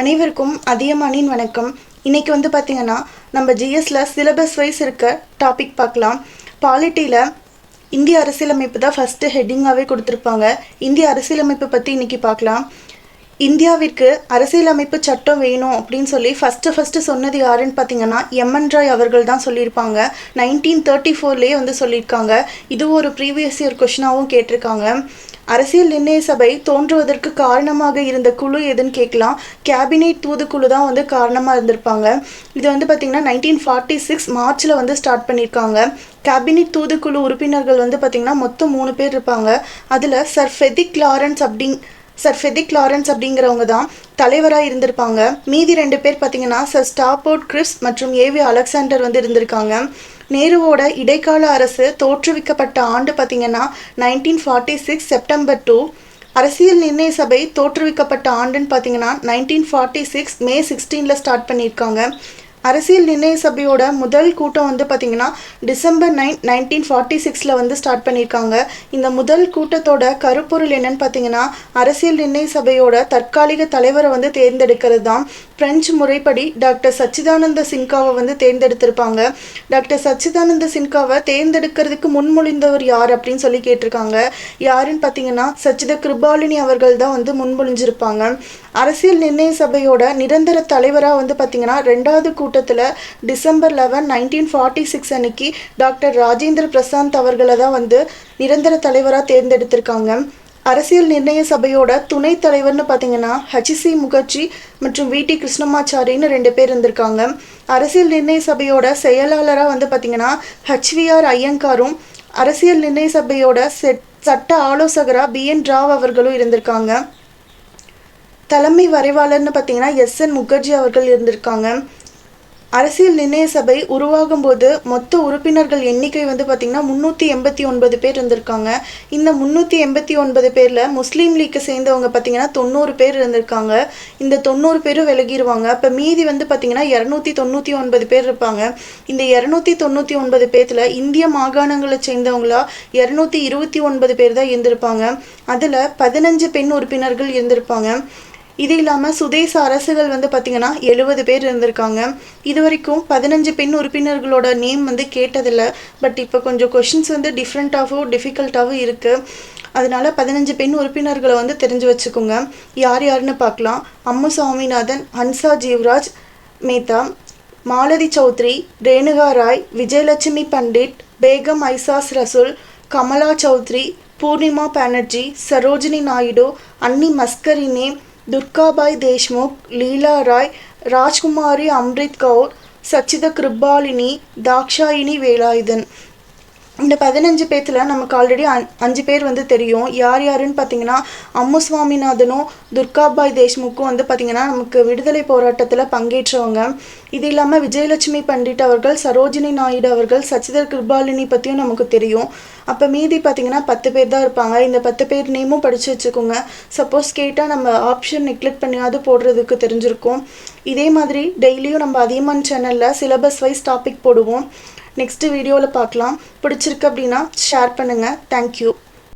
அனைவருக்கும் அதியமானின் வணக்கம். இன்னைக்கு வந்து பார்த்தீங்கன்னா நம்ம ஜிஎஸ்ல சிலபஸ் வைஸ் இருக்க டாபிக் பார்க்கலாம். பாலிட்டியில் இந்திய அரசியலமைப்பு தான் ஃபஸ்ட்டு ஹெட்டிங்காகவே கொடுத்துருப்பாங்க. இந்திய அரசியலமைப்பு பற்றி இன்னைக்கு பார்க்கலாம். இந்தியாவிற்கு அரசியலமைப்பு சட்டம் வேணும் அப்படின்னு சொல்லி ஃபஸ்ட்டு ஃபஸ்ட்டு சொன்னது யாருன்னு பார்த்தீங்கன்னா எம்என் ராய் அவர்கள் தான் சொல்லியிருப்பாங்க. நைன்டீன் தேர்ட்டி ஃபோர்லேயே வந்து சொல்லியிருக்காங்க. இது ஒரு ப்ரீவியஸ் இயர் கொஷினாகவும் கேட்டிருக்காங்க. அரசியல் நிர்ணய சபை தோன்றுவதற்கு காரணமாக இருந்த குழு எதுன்னு கேட்கலாம். கேபினெட் தூதுக்குழு தான் வந்து காரணமாக இருந்திருப்பாங்க. இது வந்து பார்த்திங்கன்னா நைன்டீன் ஃபார்ட்டி சிக்ஸ் மார்ச்சில் வந்து ஸ்டார்ட் பண்ணியிருக்காங்க கேபினெட் தூதுக்குழு உறுப்பினர்கள் வந்து பார்த்திங்கன்னா மொத்தம் மூணு பேர் இருப்பாங்க. அதில் சர் ஃபெதிக் லாரன்ஸ் அப்படிங் சர் ஃபெதிக் லாரன்ஸ் அப்படிங்கிறவங்க தான் தலைவராக இருந்திருப்பாங்க. மீதி ரெண்டு பேர் பார்த்தீங்கன்னா சர் ஸ்டாப்போர்ட் கிறிஸ் மற்றும் ஏவி அலெக்சாண்டர் வந்து இருந்திருக்காங்க. நேருவோட இடைக்கால அரசு தோற்றுவிக்கப்பட்ட ஆண்டு பார்த்தீங்கன்னா nineteen forty six September two அரசியல் நிர்ணய சபை தோற்றுவிக்கப்பட்ட ஆண்டுன்னு பார்த்தீங்கன்னா நைன்டீன் ஃபார்ட்டி சிக்ஸ் மே சிக்ஸ்டீனில் ஸ்டார்ட் பண்ணியிருக்காங்க. அரசியல் நிர்ணய சபையோட முதல் கூட்டம் வந்து பார்த்திங்கன்னா டிசம்பர் நைன் நைன்டீன் ஃபார்ட்டி சிக்ஸில் வந்து ஸ்டார்ட் பண்ணியிருக்காங்க. இந்த முதல் கூட்டத்தோட கருப்பொருள் என்னன்னு பார்த்தீங்கன்னா அரசியல் நிர்ணய சபையோட தற்காலிக தலைவரை வந்து தேர்ந்தெடுக்கிறது தான் பிரெஞ்சு முறைப்படி டாக்டர் சச்சிதானந்த சின்காவை வந்து தேர்ந்தெடுத்திருப்பாங்க. டாக்டர் சச்சிதானந்த சின்காவை தேர்ந்தெடுக்கிறதுக்கு முன்மொழிந்தவர் யார் அப்படின்னு சொல்லி கேட்டிருக்காங்க. யாருன்னு பார்த்தீங்கன்னா சச்சித கிருபாலினி அவர்கள் தான் வந்து முன்மொழிஞ்சிருப்பாங்க. அரசியல் நிர்ணய சபையோட நிரந்தர தலைவராக வந்து பார்த்தீங்கன்னா ரெண்டாவது கூட்டத்தில் December eleven nineteen forty six அன்னைக்கு டாக்டர் ராஜேந்திர பிரசாந்த் அவர்களை தான் வந்து நிரந்தர தலைவராக தேர்ந்தெடுத்திருக்காங்க. அரசியல் நிர்ணய சபையோட துணைத் தலைவர்னு பார்த்தீங்கன்னா ஹச்சிசி முகர்ஜி மற்றும் வி டி கிருஷ்ணமாச்சாரின்னு ரெண்டு பேர் இருந்திருக்காங்க. அரசியல் நிர்ணய சபையோட செயலாளராக வந்து பார்த்தீங்கன்னா ஹச்விஆர் ஐயங்காரும் அரசியல் நிர்ணய சபையோட செட் சட்ட ஆலோசகராக பி என் ராவ் அவர்களும் இருந்திருக்காங்க. தலைமை வரைவாளர்னு பார்த்தீங்கன்னா எஸ் என் முகர்ஜி அவர்கள் இருந்திருக்காங்க. அரசியல் நிர்ணய சபை உருவாகும் போது மொத்த உறுப்பினர்கள் எண்ணிக்கை வந்து பார்த்திங்கன்னா முந்நூற்றி எண்பத்தி ஒன்பது பேர் இருந்திருக்காங்க. இந்த முந்நூற்றி எண்பத்தி ஒன்பது பேரில் முஸ்லீம் லீக்கை சேர்ந்தவங்க பார்த்திங்கன்னா தொண்ணூறு பேர் இருந்திருக்காங்க. இந்த தொண்ணூறு பேரும் விலகிடுவாங்க அப்போ மீதி வந்து பார்த்திங்கன்னா இரநூத்தி தொண்ணூற்றி ஒன்பது பேர் இருப்பாங்க. இந்த இரநூத்தி தொண்ணூற்றி ஒன்பது பேர்த்தில் இந்திய மாகாணங்களை சேர்ந்தவங்களா இரநூத்தி இருபத்தி ஒன்பது பேர் தான் இருந்திருப்பாங்க. அதில் பதினஞ்சு பெண் உறுப்பினர்கள் இருந்திருப்பாங்க. இது இல்லாமல் சுதேச அரசுகள் வந்து பார்த்திங்கன்னா எழுபது பேர் இருந்திருக்காங்க. இது வரைக்கும் பதினஞ்சு பெண் உறுப்பினர்களோட நேம் வந்து கேட்டதில்லை. பட் இப்போ கொஞ்சம் கொஷின்ஸ் வந்து டிஃப்ரெண்ட்டாகவும் டிஃபிகல்ட்டாகவும் இருக்குது அதனால பதினஞ்சு பெண் உறுப்பினர்களை வந்து தெரிஞ்சு வச்சுக்கோங்க. யார் யாருன்னு பார்க்கலாம். அம்மு சாமிநாதன் ஹன்சா ஜீவராஜ் மேத்தா மாலதி சௌத்ரி ரேணுகா ராய் விஜயலட்சுமி பண்டிட் பேகம் ஐசாஸ் ரசூல் கமலா சௌத்ரி பூர்ணிமா பானர்ஜி சரோஜினி நாயுடு அன்னி மஸ்கரினே துர்காபாய் தேஷ்முக் லீலா ராய் ராஜ்குமாரி அம்ரித் கவுர் சச்சித கிருபாலினி தாக்ஷாயினி வேலாயுதன். இந்த பதினஞ்சு பேர்த்தில் நமக்கு ஆல்ரெடி அஞ்சு பேர் வந்து தெரியும். யார் யாருன்னு பார்த்தீங்கன்னா அம்மு சுவாமிநாதனும் துர்காபாய் தேஷ்முக்கும் வந்து பார்த்திங்கன்னா நமக்கு விடுதலை போராட்டத்தில் பங்கேற்றவங்க. இது இல்லாமல் விஜயலட்சுமி பண்டிட் அவர்கள் சரோஜினி நாயுடு அவர்கள் சச்சிதர் கிருபாலினி பற்றியும் நமக்கு தெரியும். அப்போ மீதி பார்த்திங்கன்னா பத்து பேர் தான் இருப்பாங்க. இந்த பத்து பேர் நேமும் படித்து வச்சுக்கோங்க. சப்போஸ் கேட்டால் நம்ம ஆப்ஷன் நெக்லெக்ட் பண்ணியாவது போடுறதுக்கு தெரிஞ்சிருக்கும். இதே மாதிரி டெய்லியும் நம்ம அதியமான் சேனலில் சிலபஸ் வைஸ் டாபிக் போடுவோம். நெக்ஸ்ட் வீடியோவில் பார்க்கலாம் பிடிச்சிருக்கு அப்படின்னா ஷேர் பண்ணுங்கள் தேங்க்யூ